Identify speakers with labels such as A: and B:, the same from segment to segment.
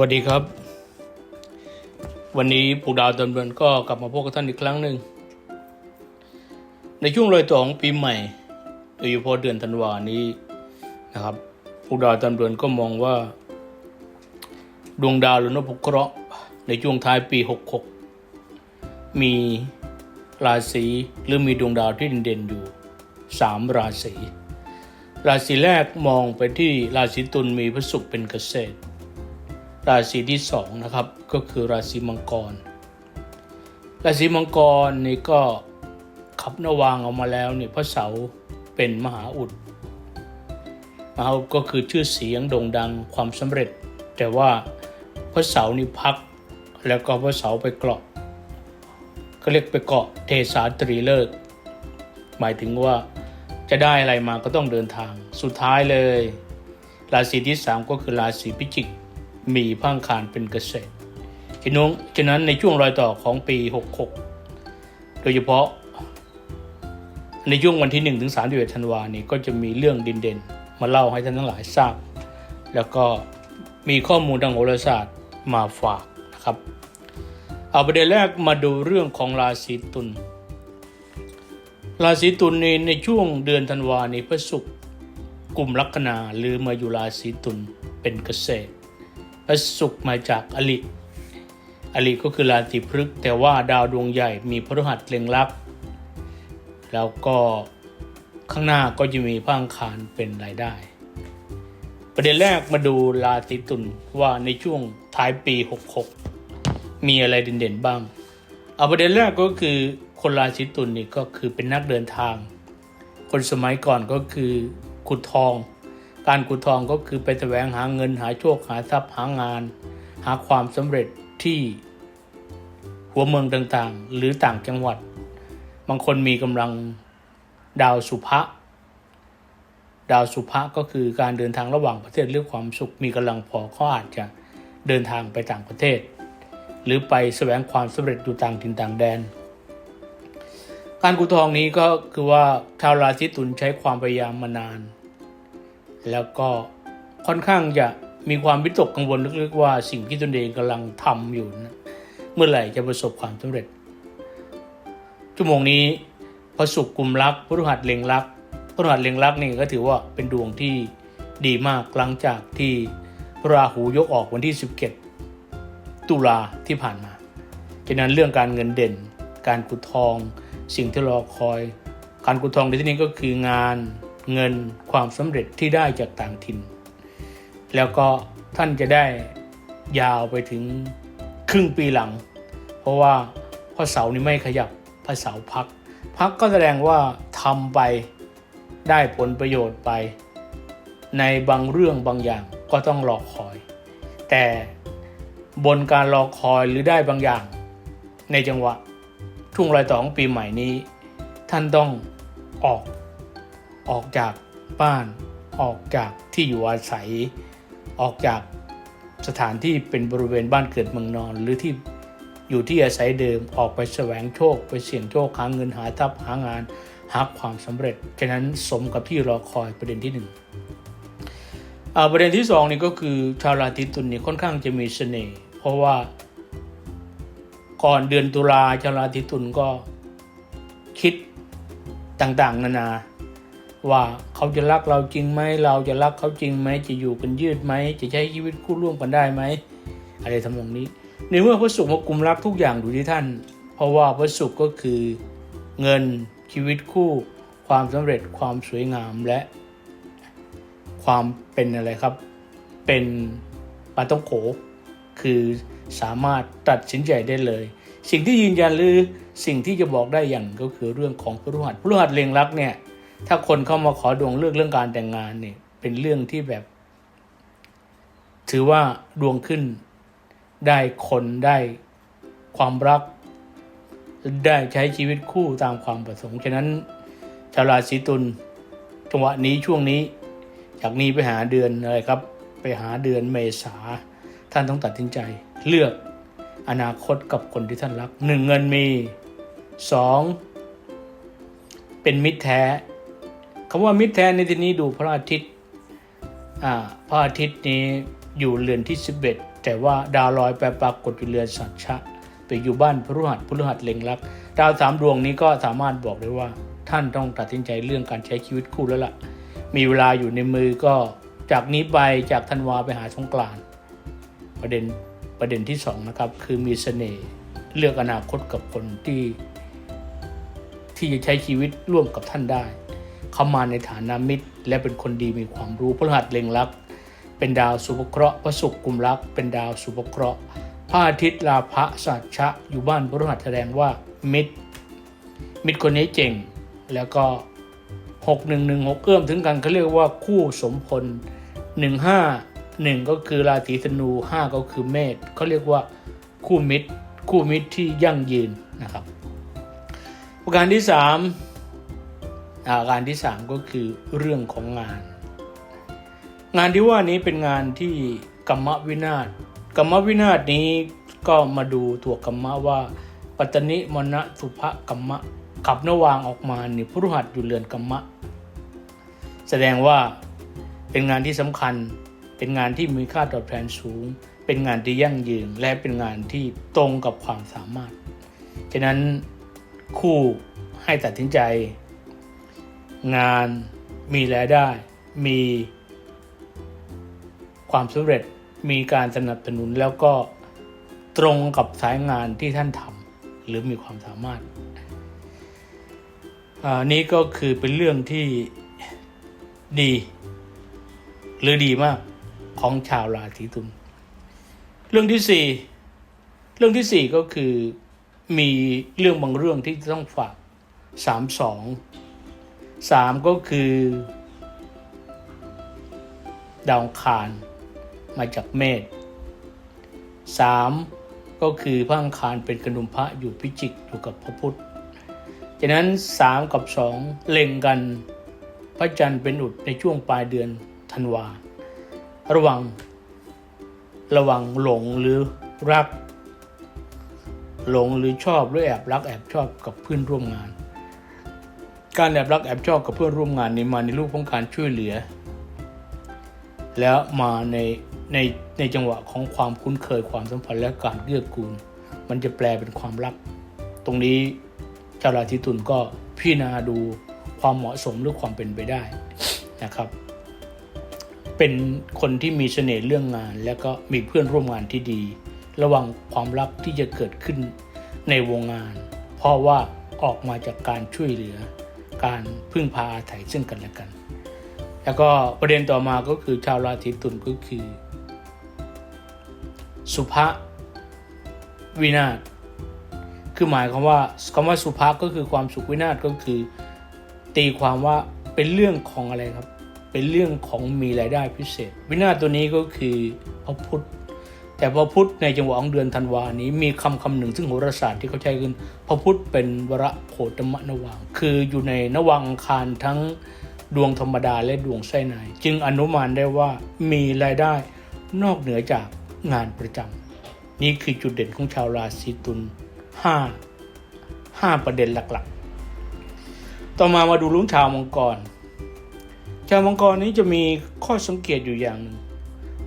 A: สวัสดีครับ วันนี้ปู่ดาวตำเนินก็กลับมาพบกับท่านอีกครั้งหนึ่ง ในช่วงรอยต่อของปีใหม่โดยเฉพาะเดือนธันวานี้นะครับปู่ดาวตำเนินก็มองว่า ดวงดาวหรือนพเคราะห์ในช่วงท้ายปี 66 มีราศีหรือมีดวงดาวที่เด่นๆอยู่ 3 ราศีราศีแรกมองไปที่ราศีตุลมีพระศุกร์เป็นเกษตร ราศีที่สองนะครับก็คือราศีมังกร ราศีมังกรนี่ก็ขับนวางออกมาแล้วเนี่ยพระเสาร์เป็นมหาอุดมหาอุดก็คือชื่อเสียงโด่งดังความสำเร็จ แต่ว่าพระเสาร์นี่พักแล้วก็พระเสาร์ไปเกาะก็เรียกไปเกาะเทสาตรีเลิก หมายถึงว่าจะได้อะไรมาก็ต้องเดินทางสุดท้ายเลย ราศีที่สามก็คือราศีพิจิก มีพังคารเป็นเกษตรฉะนั้นฉะนั้นในช่วงรอยต่อของปี 66 โดยเฉพาะ ในช่วงวันที่ 1 ถึง31ธันวานี้ก็จะมีเรื่องดินเด่นมาเล่าให้ท่านทั้งหลายทราบ แล้วก็มีข้อมูลทางโหราศาสตร์มาฝากนะครับ เอาประเด็นแรกมาดูเรื่องของราศีตุล ราศีตุลในในช่วงเดือนธันวานี้พระศุกร์กลุ่มลัคนาหรือมาอยู่ราศีตุลเป็นเกษตร พระศุกร์มาจากอลิ อลิก็คือราศีพฤกษ์แต่ว่าดาวดวงใหญ่มีพฤหัสเล็งลับแล้วก็ข้างหน้าก็จะมีพระอังคารเป็นรายได้ ประเด็นแรกมาดูราศีตุลว่าในช่วงท้ายปี 66 มีอะไรเด่นๆบ้าง เอาประเด็นแรกก็คือคนราศีตุลนี่ก็คือเป็นนักเดินทาง คนสมัยก่อนก็คือขุดทอง การขุดทองก็คือไปแสวงหาเงินหาโชคหาทรัพย์หางาน หาความสำเร็จที่หัวเมืองต่างๆ หรือต่างจังหวัด บางคนมีกำลังดาวสุภะดาวสุภะก็คือการเดินทางระหว่างประเทศเรื่องความสุขมีกำลังพอก็อาจจะเดินทางไปต่างประเทศ หรือไปแสวงความสำเร็จอยู่ต่างถิ่นต่างแดน การกุทองนี้ก็คือว่าชาวราศีตุลใช้ความพยายามมานาน แล้วก็ค่อนข้างจะมีความวิตกกังวลลึกๆว่าสิ่งที่ตนเองกำลังทำอยู่นะเมื่อไหร่จะประสบความสำเร็จ ชั่วโมงนี้พระศุกร์กลุ่มรักพฤหัสเล็งรักพฤหัสเล็งรักนี่ก็ถือว่าเป็นดวงที่ดีมากหลังจากที่พระราหูยกออกวันที่ 17 ตุลาที่ผ่านมาฉะนั้นเรื่องการเงินเด่น การกุดทอง สิ่งที่รอคอย การกุดทองในที่นี้ก็คืองาน เงินความสำเร็จที่ได้จากต่างถิ่น แล้วก็ท่านจะได้ยาวไปถึงครึ่งปีหลัง เพราะว่าพระเสานี้ไม่ขยับพระเสาพัก พักก็แสดงว่าทำไปได้ผลประโยชน์ไป ในบางเรื่องบางอย่างก็ต้องรอคอย แต่บนการรอคอยหรือได้บางอย่าง ในจังหวะช่งรอยต่อของปีใหม่นี้ ท่านต้องออก ออกจากบ้านออกจากที่อยู่อาศัย ออกจากสถานที่เป็นบริเวณบ้านเกิดเมืองนอน หรือที่อยู่ที่อาศัยเดิมออกไปแสวงโชค ไปเสี่ยงโชคหาเงินหาทรัพย์หางานหาความสำเร็จฉะนั้นสมกับที่รอคอยประเด็นที่หนึ่งอ่าประเด็นที่สองนี่ก็คือชาวราศีตุลนี่ค่อนข้างจะมีเสน่ห์เพราะว่าก่อนเดือนตุลาชาวราศีตุลก็คิดต่างๆ นานา ว่าเขาจะรักเราจริงไหมเราจะรักเขาจริงไหมจะอยู่กันยืดไหมจะใช้ชีวิตคู่ร่วมกันได้ไหมอะไรทำนองนี้ ในเมื่อพระศุกร์มากลุ่มรักทุกอย่างอยู่ที่ท่าน เพราะว่าพระศุกร์ก็คือเงินชีวิตคู่ ความสำเร็จความสวยงามและความเป็นอะไรครับ เป็นปาต้องโขคือสามารถตัดสินใจได้เลย สิ่งที่ยืนยันหรือสิ่งที่จะบอกได้อย่างก็คือเรื่องของพฤหัสพฤหัสเล็งรักเนี่ย ถ้าคนเข้ามาขอดวงเลือกเรื่องการแต่งงานเนี่ย เป็นเรื่องที่แบบ ถือว่าดวงขึ้นได้คนได้ความรัก ได้ใช้ชีวิตคู่ตามความประสงค์ ฉะนั้นชาวราศีตุลจังหวะนี้ช่วงนี้ จากนี้ไปหาเดือนอะไรครับ ไปหาเดือนเมษาท่านต้องตัดสินใจ เลือกอนาคตกับคนที่ท่านรักหนึ่งเงินมีสองเป็นมิตรแท้ คำว่ามิตรแท้ในที่นี้ดูพระอาทิตย์พระอาทิตย์นี้อยู่เรือนที่ 11 แต่ว่าดาวลอยไปปรากฏอยู่เรือนสัตชะ ไปอยู่บ้านพฤหัสพฤหัสเล็งรัก ดาวสามดวงนี้ก็สามารถบอกได้ว่า ท่านต้องตัดสินใจเรื่องการใช้ชีวิตคู่แล้วล่ะ มีเวลาอยู่ในมือก็จากนี้ไปจากธันวาไปหาสงกรานต์ประเด็นประเด็นที่สองนะครับคือมีเสน่ห์เลือกอนาคตกับคนที่ ที่จะใช้ชีวิตร่วมกับท่านได้ เข้ามาในฐานะมิตร และเป็นคนดีมีความรู้พฤหัสเล็งรักเป็นดาวสุภเคราะห์พระศุกร์กุมรักเป็นดาวสุภเคราะห์พระอาทิตย์ลาภะสัจฉะอยู่บ้านพฤหัสแสดงว่ามิตร มิตรคนนี้เจ๋งแล้วก็หกหนึ่งหนึ่งหกเอื้อมถึงกันเขาเรียกว่าคู่สมพลหนึ่งห้าหนึ่งก็คือราศีธนูห้าก็คือเมษเขาเรียกว่าคู่มิตร คู่มิตรที่ยั่งยืนนะครับ ประการที่สาม อาการที่สามก็คือเรื่องของงาน งานที่ว่านี้เป็นงานที่กรรมวินาศกรรมวินาศนี้ก็มาดูตัวกรรมะว่าปัตตนิมณะสุภกรรมะขับนวางออกมาเนี่ยพฤหัสอยู่เรือนกรรมะ แสดงว่าเป็นงานที่สำคัญ เป็นงานที่มีค่าตอบแทนสูง เป็นงานที่ยั่งยืนและเป็นงานที่ตรงกับความสามารถ ฉะนั้นคู่ให้ตัดสินใจ งานมีรายได้ มีความสำเร็จมีการสนับสนุนแล้วก็ตรงกับสายงานที่ท่านทำหรือมีความสามารถอ่านี่ก็คือเป็นเรื่องที่ดี หรือดีมากของชาวราศีตุลเรื่องที่สี่เรื่องที่สี่ก็คือมีเรื่องบางเรื่องที่ต้องฝากสามสอง สามก็คือ ดาวคารมาจากเมษสามก็คือพระอังคารเป็นกระดุมพระอยู่พิจิกอยู่กับพระพุธฉะนั้นสามกับสองเล็งกันพระจันทร์เป็นอุดในช่วงปลายเดือนธันวา ระวัง ระวังหลงหรือรัก หลงหรือชอบหรือแอบรักแอบชอบกับเพื่อนร่วมงาน การแอบรักแอบชอบกับเพื่อนร่วมงานนี้มาในรูปของการช่วยเหลือ แล้วมาในในในจังหวะของความคุ้นเคยความสัมพันธ์และการเกื้อกูล มันจะแปลเป็นความรัก ตรงนี้ชาวราศีตุลก็พิจารณาดูความเหมาะสมหรือความเป็นไปได้นะครับ เป็นคนที่มีเสน่ห์เรื่องงาน แล้วก็มีเพื่อนร่วมงานที่ดี ระวังความรักที่จะเกิดขึ้นในวงงาน เพราะว่าออกมาจากการช่วยเหลือ การพึ่งพาอาศัยซึ่งกันและกัน แล้วก็ประเด็นต่อมาก็คือชาวราศีตุลก็คือ สุภะวินาศคือหมายความว่าคำว่าสุภาก็คือความสุขวินาศก็คือ ตีความว่าเป็นเรื่องของอะไรครับ เป็นเรื่องของมีรายได้พิเศษ วินาศตัวนี้ก็คือพระพุทธ แต่พระพุธในจังหวะของเดือนธันวานี้มีคำคำหนึ่งซึ่งโหราศาสตร์ที่เขาใช้กันพระพุธเป็นวระโคตมะนวัง คืออยู่ในนวังอังคารทั้งดวงธรรมดาและดวงไส้ในจึงอนุมานได้ว่ามีรายได้นอกเหนือจากงานประจำนี่คือจุดเด่นของชาวราศีตุลห้าห้าประเด็นหลักๆ ต่อมามาดูลุงชาวมังกร ชาวมังกรนี้จะมีข้อสังเกตอยู่อย่างหนึ่ง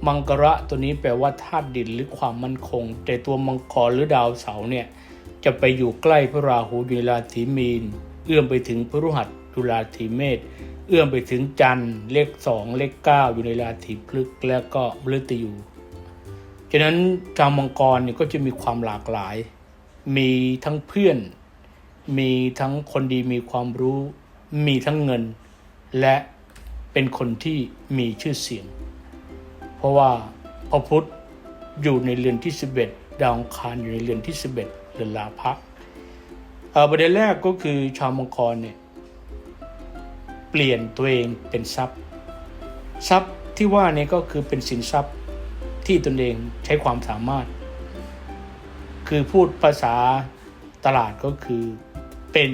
A: มังกระตัวนี้แปลว่าธาตุดินหรือความมั่นคง แต่ตัวมังกรหรือดาวเสาร์เนี่ยจะไปอยู่ใกล้พระราหูอยู่ในราศีมีน เอื้อมไปถึงพฤหัสอยู่ราศีเมษเอื้อมไปถึงจันทร์เลขสองเลขเก้าอยู่ในราศีพฤกษ์แล้วก็มฤตยูฉะนั้นชาวมังกรเนี่ยก็จะมีความหลากหลาย มีทั้งเพื่อน มีทั้งคนดีมีความรู้ มีทั้งเงิน และเป็นคนที่มีชื่อเสียง เพราะว่าพระพุทธอยู่ในเรือนที่ 11 ดาวคารอยู่ในเรือนที่ 11เรือนลาภะเอ่อประเด็นแรกก็คือชาวมังกรเนี่ยเปลี่ยนตัวเองเป็นทรัพย์ ทรัพย์ที่ว่านี้ก็คือเป็นสินทรัพย์ที่ตนเองใช้ความสามารถ คือพูดภาษาตลาดก็คือเป็น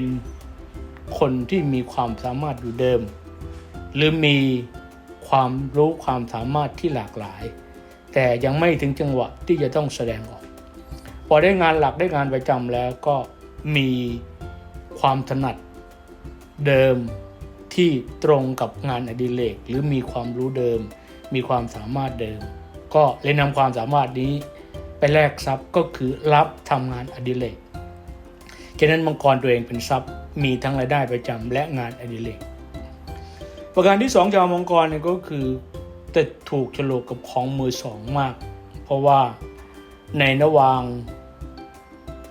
A: คนที่มีความสามารถอยู่เดิม หรือมี ความรู้ความสามารถที่หลากหลาย แต่ยังไม่ถึงจังหวะที่จะต้องแสดงออก พอได้งานหลักได้งานประจำแล้วก็มีความถนัดเดิมที่ตรงกับงานอดิเรกหรือมีความรู้เดิม มีความสามารถเดิม ก็เลยนำความสามารถนี้ไปแลกทรัพย์ก็คือรับทำงานอดิเรกฉะนั้นมังกรตัวเองเป็นทรัพย์มีทั้งรายได้ประจำและงานอดิเรก ประการที่สองชาวมังกรเนี่ยก็คือจะถูกฉลกกับของมือสองมาก เพราะว่าในระหว่าง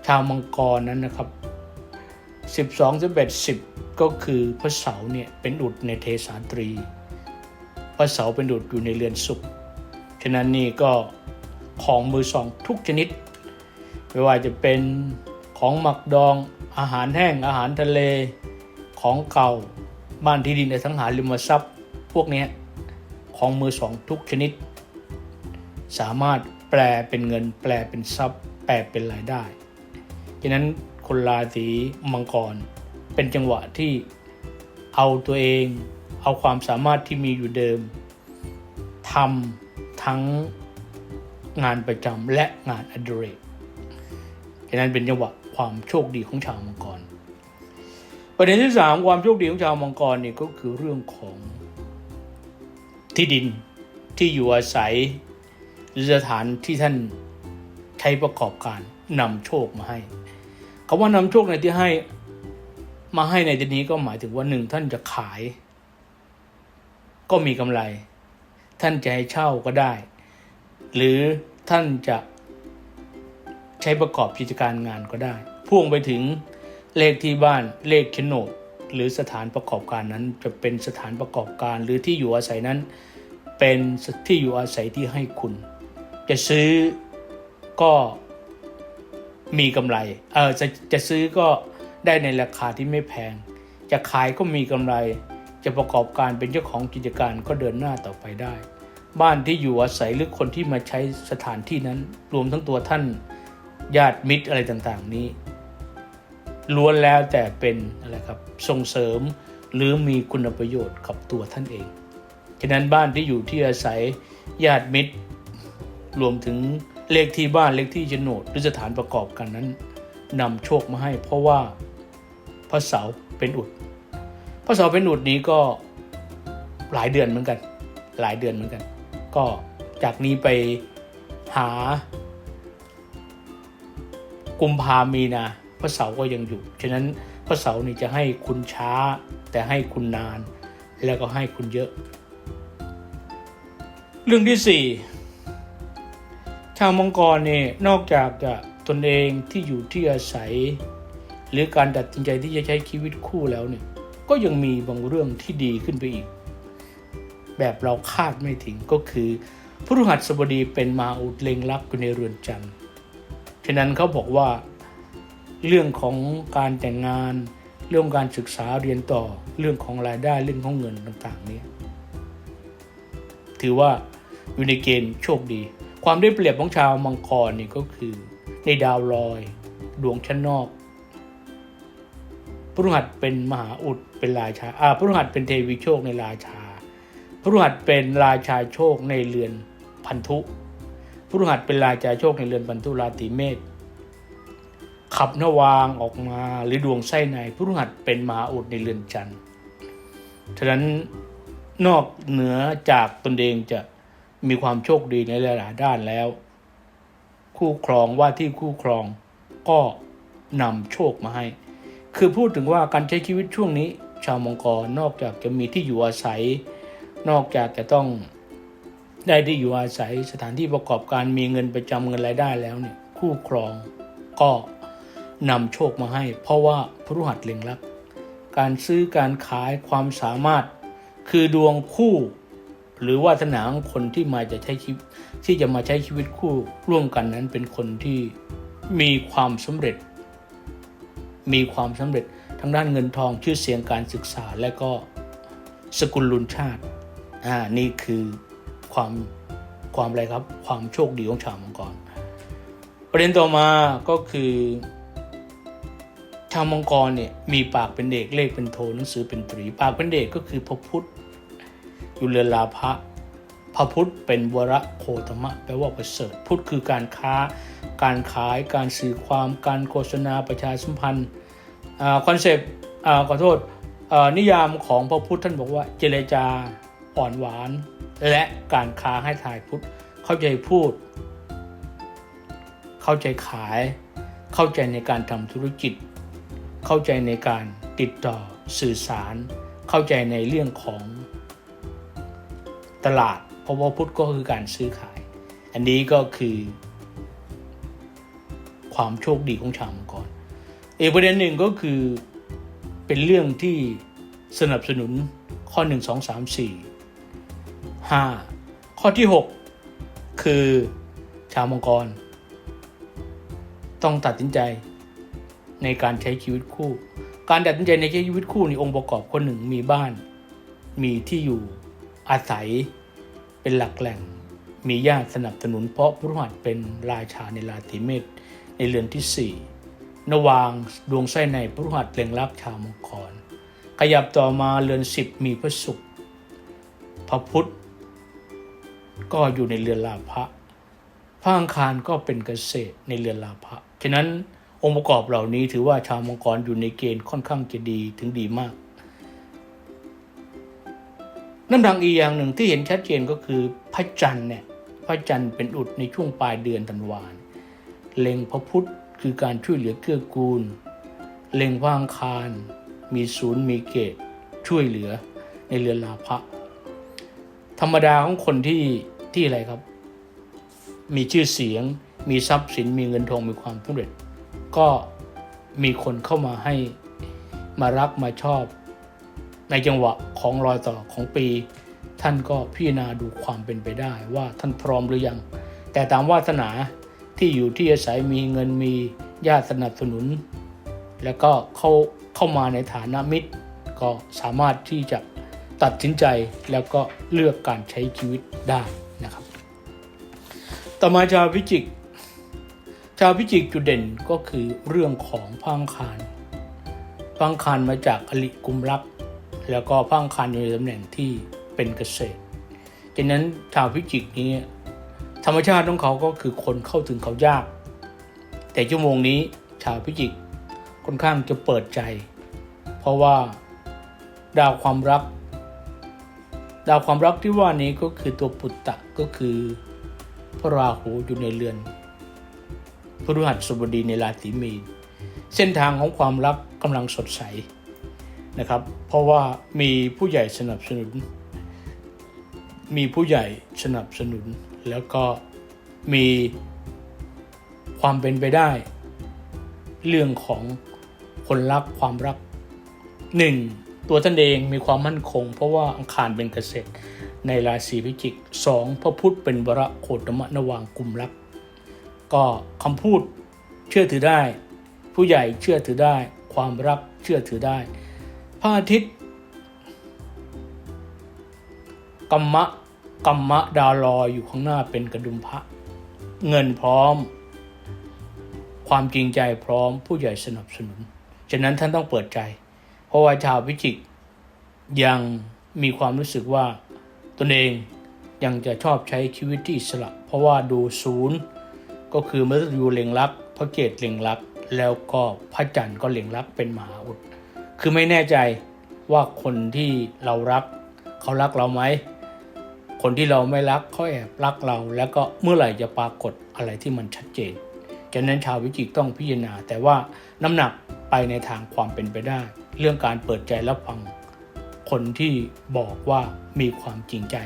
A: ชาวมังกรนั้นนะครับ 12 11 10 ก็คือพระเสาร์เนี่ยเป็นอุดในเทสาตรี พระเสาร์เป็นอุดอยู่ในเรือนสุข ฉะนั้นนี่ก็ของมือสองทุกชนิด ไม่ว่าจะเป็นของหมักดองอาหารแห้งอาหารทะเลของเก่า บ้านที่ดินในสังหาริมทรัพย์ พวกนี้ของมือสองทุกชนิด สามารถแปลเป็นเงิน แปลเป็นทรัพย์ แปลเป็นรายได้ฉะนั้นคนราศีมังกร เป็นจังหวะที่เอาตัวเอง เอาความสามารถที่มีอยู่เดิมทำทั้งงานประจำและงานอดิเรกฉะนั้นเป็นจังหวะความโชคดีของชาวมังกร ประเด็นที่สามความโชคดีของชาวมังกรเนี่ยก็คือเรื่องของที่ดินที่อยู่อาศัยหรือสถานที่ท่านใช้ประกอบการนำโชคมาให้คำว่านำโชคในที่ให้มาให้ในที่นี้ก็หมายถึงว่าหนึ่งท่านจะขาย ก็มีกำไร ท่านจะให้เช่าก็ได้ หรือท่านจะใช้ประกอบกิจการงานก็ได้ พ่วงไปถึง เลขที่บ้านเลขโฉนดหรือสถานประกอบการนั้นจะเป็นสถานประกอบการหรือที่อยู่อาศัยนั้น เป็นที่อยู่อาศัยที่ให้คุณ จะซื้อก็มีกำไรเออจะจะซื้อก็ได้ในราคาที่ไม่แพง จะขายก็มีกำไร จะประกอบการเป็นเจ้าของกิจการก็เดินหน้าต่อไปได้ บ้านที่อยู่อาศัยหรือคนที่มาใช้สถานที่นั้น รวมทั้งตัวท่านญาติมิตรอะไรต่างๆ นี้ ล้วนแล้วแต่เป็นอะไรครับส่งเสริมหรือมีคุณประโยชน์กับตัวท่านเอง ฉะนั้นบ้านที่อยู่ที่อาศัยญาติมิตร รวมถึงเลขที่บ้านเลขที่โฉนดหรือสถานประกอบกันนั้นนำโชคมาให้ เพราะว่าพระเสาร์เป็นอุดพระเสาร์เป็นอุดนี้ก็หลายเดือนเหมือนกัน หลายเดือนเหมือนกัน ก็จากนี้ไปหากุมภามีนา พระเสาก็ยังอยู่ ฉะนั้นพระเสานี่จะให้คุณช้า แต่ให้คุณนาน แล้วก็ให้คุณเยอะ เรื่องที่สี่ชาวมังกรเนี่ยนอกจากจะตนเองที่อยู่ที่อาศัย หรือการตัดสินใจที่จะใช้ชีวิตคู่แล้วเนี่ยก็ยังมีบางเรื่องที่ดีขึ้นไปอีก แบบเราคาดไม่ถึงก็คือพฤหัสบดีเป็นมาอุดเล็งลักอยู่ในเรือนจำฉะนั้นเขาบอกว่า เรื่องของการแต่งงาน เรื่องการศึกษาเรียนต่อเรื่องของรายได้เรื่องของเงินต่างๆนี้ถือว่าอยู่ในเกณฑ์โชคดี ความได้เปรียบของชาวมังกรนี่ก็คือ ในดาวลอย ดวงชั้นนอกพฤหัสเป็นมหาอุดเป็นราชาอ่าพฤหัสเป็นเทวีโชคในราชาพฤหัสเป็นราชาโชคในเรือนพันธุพฤหัสเป็นราชาโชคในเรือนพันธุราศีเมษ ขับนวางออกมาหรือดวงไส้ในพฤหัสเป็นมหาอุดในเรือนจันทร์ฉะนั้นนอกเหนือจากตนเองจะมีความโชคดีในหลายๆด้านแล้ว คู่ครองว่าที่คู่ครองก็นำโชคมาให้ คือพูดถึงว่าการใช้ชีวิตช่วงนี้ ชาวมังกรนอกจากจะมีที่อยู่อาศัย นอกจากจะต้องได้ที่อยู่อาศัยสถานที่ประกอบการมีเงินประจำเงินรายได้แล้วเนี่ยคู่ครองก็ นำโชคมาให้ เพราะว่าพฤหัสเล็งลักการซื้อการขายความสามารถ คือดวงคู่ หรือวาสนาของคนที่มาจะใช้ชีวิตที่จะมาใช้ชีวิตคู่ร่วมกันนั้นเป็นคนที่มีความสำเร็จ มีความสำเร็จทั้งด้านเงินทองชื่อเสียงการศึกษาและก็สกุลลุนชาติอ่านี่คือความความอะไรครับ ความโชคดีของชาวมังกรประเด็นต่อมาก็คือาวมังกรเนี่ยมีปากเป็นเอกเลขเป็นโทหนังสือเป็นตรี ปากเป็นเอกก็คือพระพุทธอยู่เรือนลาภะพระพุทธเป็นวรโคตมะแปลว่าประเสริฐพุทธคือการค้า การขายการสื่อความการโฆษณาประชาสัมพันธ์คอนเซปต์ขอโทษนิยามของพระพุทธท่านบอกว่าเจรจาอ่อนหวาน และการค้าให้ทายพุทธเข้าใจพูด เข้าใจขาย เข้าใจในการทำธุรกิจ เข้าใจในการติดต่อสื่อสาร เข้าใจในเรื่องของตลาด เพราะว่าพุทธก็คือการซื้อขาย อันนี้ก็คือ ความโชคดีของชาวมังกรอีกประเด็นหนึ่งก็คือเป็นเรื่องที่สนับสนุนข้อ 1 2 3 4 5 ข้อที่ 6 คือชาวมังกร ต้องตัดสินใจ ในการใช้ชีวิตคู่ การตัดสินใจในใช้ชีวิตคู่ในองค์ประกอบคนหนึ่งมีบ้าน มีที่อยู่อาศัยเป็นหลักแหล่ง มีญาติสนับสนุนเพราะพระหัสเป็นราชาในราศีเมษในเรือนที่ 4นวางดวงไส้ในพระหัสเล็งรักชาวมังกรขยับต่อมาเรือนสิบมีพระศุกร์พระพุธก็อยู่ในเรือนลาภะพระอังคารก็เป็นเกษตรในเรือนลาภะฉะนั้น องค์ประกอบเหล่านี้ถือว่าชาวมังกรอยู่ในเกณฑ์ค่อนข้างจะดีถึงดีมากน้ำดังอีกอย่างหนึ่งที่เห็นชัดเจนก็คือพระจันทร์เนี่ยพระจันทร์เป็นอุดในช่วงปลายเดือนธันวาเล็งพระพุธคือการช่วยเหลือเกื้อกูล เล็งพระอังคาร มีศูนย์มีเกตช่วยเหลือในเรือนลาภะธรรมดาของคนที่ที่อะไรครับ มีชื่อเสียง มีทรัพย์สินมีเงินทองมีความสำเร็จ ก็มีคนเข้ามาให้มารักมาชอบ ในจังหวะของรอยต่อของปี ท่านก็พิจารณาดูความเป็นไปได้ว่าท่านพร้อมหรือยัง แต่ตามวาสนาที่อยู่ที่อาศัยมีเงินมีญาติสนับสนุน แล้วก็เข้าเข้ามาในฐานะมิตร ก็สามารถที่จะตัดสินใจแล้วก็เลือกการใช้ชีวิตได้นะครับ ต่อมาชาวพิจิก ชาวพิจิกจุดเด่นก็คือเรื่องของพังคารพังคารมาจากอลิกุมรักแล้วก็พังคารอยู่ในตำแหน่งที่เป็นเกษตรดังนั้นชาวพิจิกนี้ธรรมชาติของเขาก็คือคนเข้าถึงเขายาก แต่ชั่วโมงนี้ชาวพิจิกค่อนข้างจะเปิดใจ เพราะว่าดาวความรัก ดาวความรักที่ว่านี้ก็คือตัวปุตตะก็คือพระราหูอยู่ในเรือน พฤหัสบดีในราศีมีน เส้นทางของความรักกำลังสดใสนะครับ เพราะว่ามีผู้ใหญ่สนับสนุน มีผู้ใหญ่สนับสนุน แล้วก็มีความเป็นไปได้ เรื่องของคนรักความรักหนึ่งตัวท่านเองมีความมั่นคง เพราะว่าอังคารเป็นเกษตรในราศีพิจิกสองพระพุธเป็นวระโคตมะนวางกลุ่มรัก ก็คำพูดเชื่อถือได้ ผู้ใหญ่เชื่อถือได้ ความรักเชื่อถือได้พระอาทิตย์กัมมะกัมมะดาวลอยอยู่ข้างหน้าเป็นกระดุมพระ เงินพร้อม ความจริงใจพร้อม ผู้ใหญ่สนับสนุน ฉะนั้นท่านต้องเปิดใจ เพราะว่าชาวพิจิกยังมีความรู้สึกว่าตนเองยังจะชอบใช้ชีวิตที่อิสระ เพราะว่าดูศูนย์ ก็คือมฤตยูเล็งรักพระเกตเล็งรัก แล้วก็พระจันทร์ก็เล็งรักเป็นมหาอุด คือไม่แน่ใจว่าคนที่เรารัก เขารักเราไหม คนที่เราไม่รักเขาแอบรักเรา แล้วก็เมื่อไหร่จะปรากฏอะไรที่มันชัดเจนฉะนั้นชาววิจิตรต้องพิจารณา แต่ว่าน้ำหนักไปในทางความเป็นไปได้ เรื่องการเปิดใจรับฟัง คนที่บอกว่ามีความจริงใจ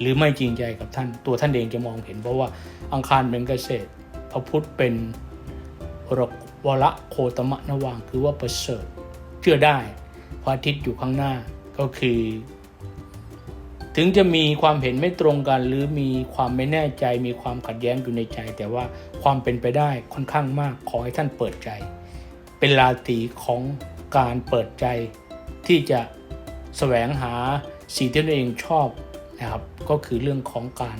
A: หรือไม่จริงใจกับท่านตัวท่านเองจะมองเห็น เพราะว่าอังคารเป็นเกษตร พระพุธเป็นรกวระโคตมะนวางคือว่าประเสริฐเชื่อได้พระอาทิตย์อยู่ข้างหน้าก็คือ ถึงจะมีความเห็นไม่ตรงกัน หรือมีความไม่แน่ใจ มีความขัดแย้งอยู่ในใจ แต่ว่าความเป็นไปได้ค่อนข้างมากขอให้ท่านเปิดใจ เป็นราตรีของการเปิดใจที่จะแสวงหาสิ่งที่ตนเองชอบ นะครับ ก็คือเรื่องของการ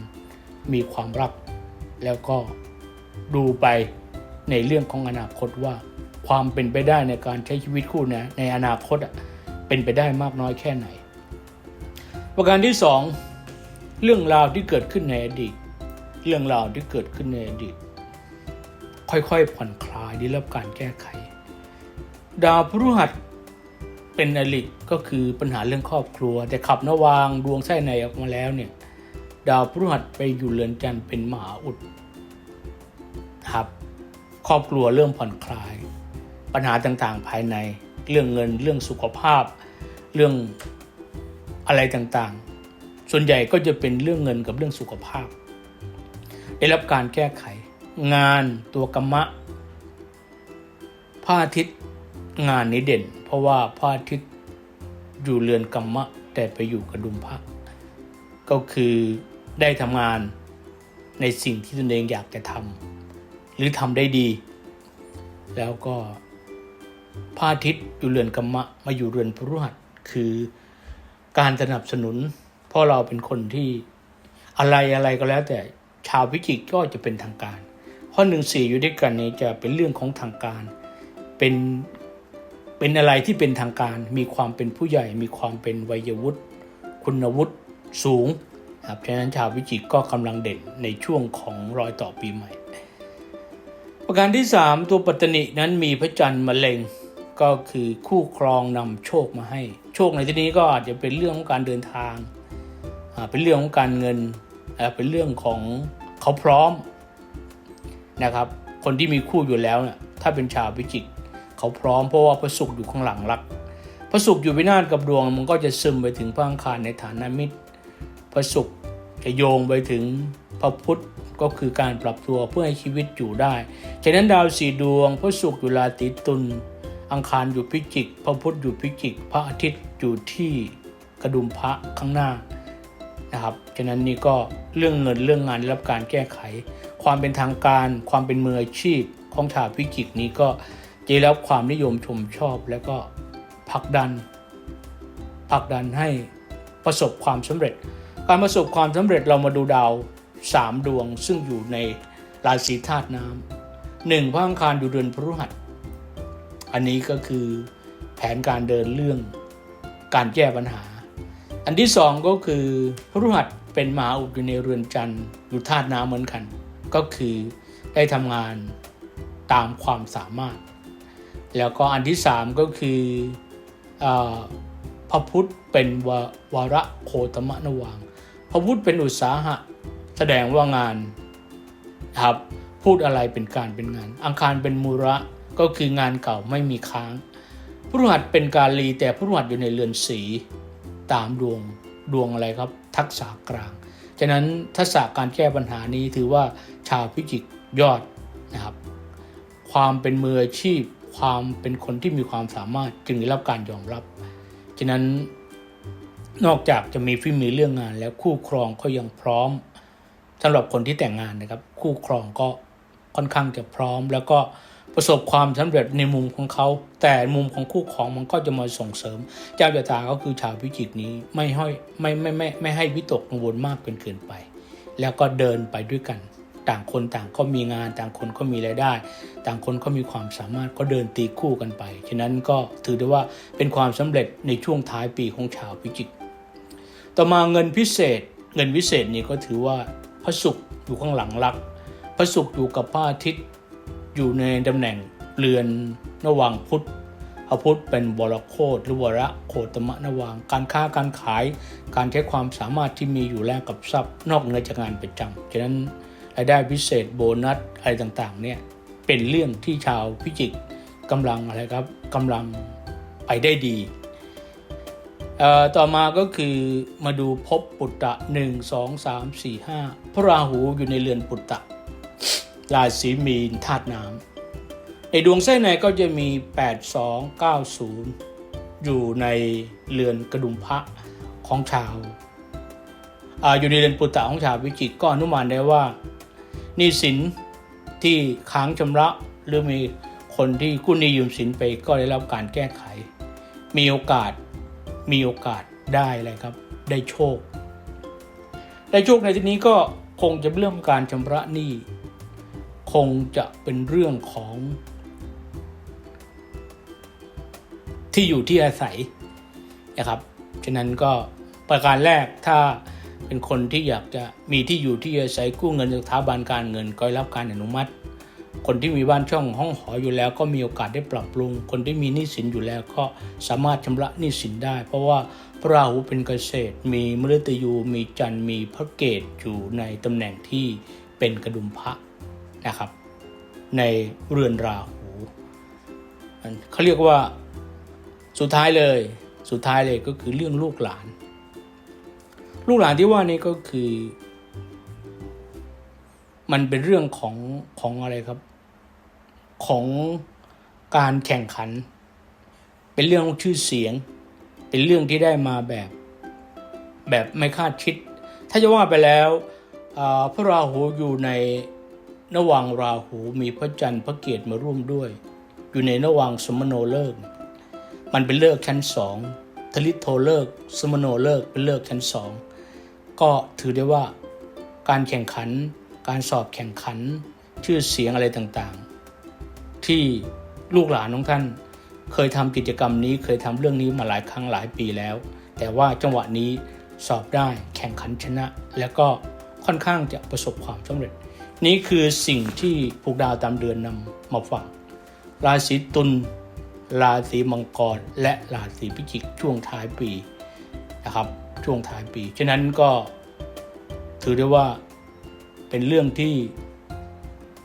A: มีความรัก แล้วก็ดูไปในเรื่องของอนาคตว่า ความเป็นไปได้ในการใช้ชีวิตคู่นะในอนาคตเป็นไปได้มากน้อยแค่ไหน ประการที่สองเรื่องราวที่เกิดขึ้นในอดีต เรื่องราวที่เกิดขึ้นในอดีต ค่อยๆผ่อนคลายได้รับการแก้ไข ดาวพฤหัส เป็นอลิก็คือปัญหาเรื่องครอบครัว แต่ขับนวางดวงไส้ในออกมาแล้วเนี่ย ดาวพฤหัสไปอยู่เรือนจันทร์เป็นมหาอุดครับครอบครัวเริ่มผ่อนคลาย ปัญหาต่างๆภายใน เรื่องเงินเรื่องสุขภาพ เรื่องอะไรต่างๆ ส่วนใหญ่ก็จะเป็นเรื่องเงินกับเรื่องสุขภาพ ได้รับการแก้ไข งานตัวกรรมะพระอาทิตย์ งานนี้เด่น เพราะว่าพระอาทิตย์อยู่เรือนกรรมะ แต่ไปอยู่กระดุมพระก็คือได้ทำงานในสิ่งที่ตนเองอยากจะทำหรือทำได้ดี แล้วก็พระอาทิตย์อยู่เรือนกรรมะ มาอยู่เรือนพฤหัสคือการสนับสนุน เพราะเราเป็นคนที่อะไรอะไรก็แล้ว แต่ชาวพิจิกก็จะเป็นทางการ ข้อหนึ่งสี่อยู่ด้วยกันนี้จะเป็นเรื่องของทางการ เป็น เป็นอะไรที่เป็นทางการ มีความเป็นผู้ใหญ่ มีความเป็นวัยวุฒิคุณวุฒิสูงครับฉะนั้นชาวพิจิกก็กำลังเด่นในช่วงของรอยต่อปีใหม่ ประการที่ 3 ตัวปัตตนินั้นมีพระจันทร์มะเร็งก็คือคู่ครองนำโชคมาให้ โชคในที่นี้ก็อาจจะเป็นเรื่องของการเดินทาง เป็นเรื่องของการเงิน เป็นเรื่องของเขาพร้อมนะครับ คนที่มีคู่อยู่แล้วเนี่ยถ้าเป็นชาวพิจิก เขาพร้อมเพราะว่าพระศุกร์อยู่ข้างหลังรักพระศุกร์อยู่วินาศกับดวงมันก็จะซึมไปถึงพระอังคารในฐานะมิตรพระศุกร์จะโยงไปถึงพระพุธก็คือการปรับตัวเพื่อให้ชีวิตอยู่ได้ฉะนั้นดาวสี่ดวงพระศุกร์อยู่ราศีตุลอังคารอยู่พิจิก พระพุธอยู่พิจิก พระอาทิตย์อยู่ที่กระดุมพระข้างหน้านะครับฉะนั้นนี่ก็เรื่องเงินเรื่องงานได้รับการแก้ไข ความเป็นทางการ ความเป็นมืออาชีพของชาวพิจิกนี้ก็ จะได้รับความนิยมชมชอบแล้วก็ผลักดันผลักดันให้ประสบความสำเร็จ การประสบความสำเร็จเรามาดูดาวสามดวง ซึ่งอยู่ในราศีธาตุน้ำหนึ่งพระอังคารอยู่เดือนพฤหัส อันนี้ก็คือแผนการเดินเรื่องการแก้ปัญหา อันที่สองก็คือพฤหัสเป็นมหาอุดอยู่ในเรือนจันทร์อยู่ธาตุน้ำเหมือนกัน ก็คือได้ทำงานตามความสามารถ แล้วก็อันที่สามก็คืออพระพุทธเป็นววาระโคตมะนวังพระพุทธเป็นอุตสาหะ แสดงว่างานครับพูดอะไรเป็นการเป็นงาน อังคารเป็นมูระก็คืองานเก่าไม่มีค้างพฤหัสเป็นการลีแต่พฤหัสอยู่ในเรือนสีตามดวงดวงอะไรครับ ทักษะกลาง ฉะนั้นทักษะการแก้ปัญหานี้ถือว่าชาวพิจิกยอดนะครับ ความเป็นมืออาชีพ ความเป็นคนที่มีความสามารถจึงได้รับการยอมรับ ฉะนั้นนอกจากจะมีฝีมือเรื่องงาน แล้วคู่ครองก็ยังพร้อมสำหรับคนที่แต่งงานนะครับ คู่ครองก็ค่อนข้างจะพร้อม แล้วก็ประสบความสำเร็จในมุมของเขา แต่มุมของคู่ครองมันก็จะมาส่งเสริม เจ้าชะตาก็คือชาวพิจิกนี้ไม่ให้ไม่ไม่ไม่ไม่ให้วิตกกังวลมากเกินเกินไป แล้วก็เดินไปด้วยกัน ต่างคนต่างก็มีงาน ต่างคนก็มีรายได้ ต่างคนก็มีความสามารถก็เดินตีคู่กันไป ฉะนั้นก็ถือได้ว่าเป็นความสำเร็จในช่วงท้ายปีของชาวพิจิก ต่อมาเงินพิเศษ เงินพิเศษนี่ก็ถือว่าพระศุกร์อยู่ข้างหลังรัก พระศุกร์อยู่กับพระอาทิตย์อยู่ในตำแหน่งเรือนระหว่างพุธพระพุธเป็นวรโคตหรือวระโคตมะนวางการค้าการขาย การใช้ความสามารถที่มีอยู่แลกกับทรัพย์นอกเหนือจากงานประจำฉะนั้น รายได้พิเศษโบนัสอะไรต่างๆเนี่ยเป็นเรื่องที่ชาวพิจิกกำลังอะไรครับกำลังไปได้ดีต่อมาก็คือมาดูภพปุตตะ 1 2 3 4 5 พระราหูอยู่ในเรือนปุตตะราศีมีนธาตุน้ำในดวงเส้นในก็จะมี 8 2 9 0 อยู่ในเรือนกระดุมพระของชาวอาอยู่ในเรือนปุตตะของชาววิจิตก็อนุมานได้ว่า หนี่สินที่ค้างชำระหรือมีคนที่กู้หนี้ยืมสินไปก็ได้รับการแก้ไข มีโอกาสมีโอกาสได้อะไรครับ ได้โชค ได้โชคในที่นี้ก็คงจะเรื่องของการชำระหนี้คงจะเป็นเรื่องของ ที่อยู่ที่อาศัยนะครับฉะนั้นก็ประการแรกถ้า เป็นคนที่อยากจะมีที่อยู่ที่อาศัยกู้เงินจากสถาบันการเงินก็รับการอนุมัติ คนที่มีบ้านช่องห้องหออยู่แล้ว ก็มีโอกาสได้ปรับปรุง คนที่มีหนี้สินอยู่แล้วก็สามารถชำระหนี้สินได้ เพราะว่าพระราหูเป็นเกษตร มีมฤตยูมีจันทร์มีพระเกตอยู่ในตำแหน่งที่เป็นกระดุมพระนะครับ ในเรือนราหูเขาเรียกว่าสุดท้ายเลยสุดท้ายเลยก็คือเรื่องลูกหลาน ลูกหลานที่ว่านี่ก็คือ มันเป็นเรื่องของของอะไรครับ ของการแข่งขัน เป็นเรื่องชื่อเสียง เป็นเรื่องที่ได้มาแบบ แบบไม่คาดคิด ถ้าจะว่าไปแล้วพระราหูอยู่ในระหว่างราหูมีพระจันทร์พระเกตมาร่วมด้วย อยู่ในระหว่างสมโนเลิกมันเป็นเลิกชั้นสองทลิตโทเลิกสมโนเลิกเป็นเลิกชั้นสอง ก็ถือได้ว่าการแข่งขัน การสอบแข่งขัน ชื่อเสียงอะไรต่างๆ ที่ลูกหลานของท่าน เคยทำกิจกรรมนี้เคยทำเรื่องนี้มาหลายครั้งหลายปีแล้ว แต่ว่าจังหวะนี้สอบได้แข่งขันชนะ แล้วก็ค่อนข้างจะประสบความสำเร็จ นี่คือสิ่งที่ผูกดาวตามเดือนนำมาฝากราศีตุลราศีมังกร และราศีพิจิกช่วงท้ายปี นะครับช่วงท้ายปี ฉะนั้นก็ถือได้ว่าเป็นเรื่องที่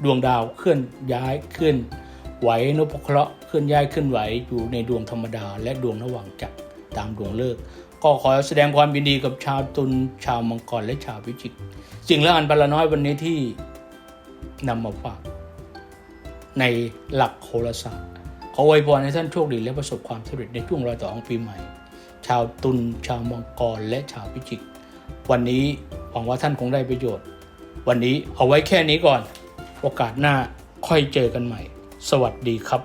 A: ดวงดาวเคลื่อนย้ายเคลื่อนไหวนพเคราะห์เคลื่อนย้ายเคลื่อนไหวอยู่ในดวงธรรมดา และดวงระหว่างจักรตามดวงเลิกก็ขอแสดงความยินดีกับชาวตุลชาวมังกรและชาวพิจิก สิ่งละอันบรรลน้อยวันนี้ที่นำมาฝากในหลักโหราศาสตร์ขออวยพรให้ท่านโชคดีและประสบความสำเร็จในช่วงรอยต่อของปีใหม่ ชาวตุลชาวมังกรและชาวพิจิก วันนี้หวังว่าท่านคงได้ประโยชน์ วันนี้เอาไว้แค่นี้ก่อน โอกาสหน้าค่อยเจอกันใหม่ สวัสดีครับ